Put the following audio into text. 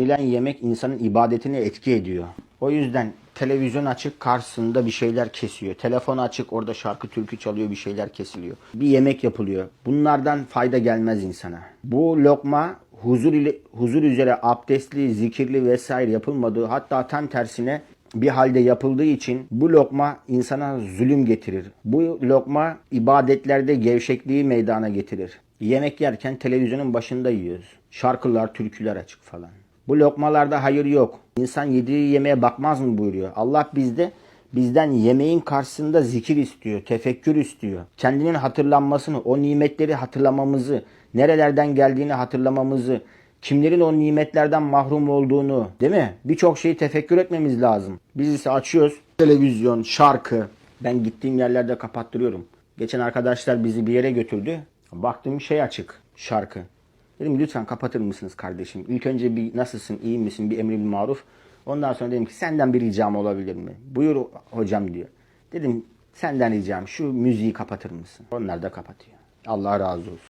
Yenilen yemek insanın ibadetine etki ediyor. O yüzden televizyon açık karşısında bir şeyler kesiyor. Telefon açık orada şarkı türkü çalıyor bir şeyler kesiliyor. Bir yemek yapılıyor. Bunlardan fayda gelmez insana. Bu lokma huzur ile huzur üzere abdestli, zikirli vesaire yapılmadığı hatta tam tersine bir halde yapıldığı için bu lokma insana zulüm getirir. Bu lokma ibadetlerde gevşekliği meydana getirir. Yemek yerken televizyonun başında yiyoruz. Şarkılar, türküler açık falan. Bu lokmalarda hayır yok. İnsan yediği yemeğe bakmaz mı buyuruyor. Allah bizde bizden yemeğin karşısında zikir istiyor, tefekkür istiyor. Kendinin hatırlanmasını, o nimetleri hatırlamamızı, nerelerden geldiğini hatırlamamızı, kimlerin o nimetlerden mahrum olduğunu, değil mi? Birçok şeyi tefekkür etmemiz lazım. Biz ise açıyoruz televizyon, şarkı. Ben gittiğim yerlerde kapattırıyorum. Geçen arkadaşlar bizi bir yere götürdü. Baktım şey açık, şarkı. Dedim lütfen kapatır mısınız kardeşim? İlk önce bir nasılsın, iyi misin, bir emri bir maruf. Ondan sonra dedim ki senden bir ricam olabilir mi? Buyur hocam diyor. Dedim senden ricam şu müziği kapatır mısın? Onlar da kapatıyor. Allah razı olsun.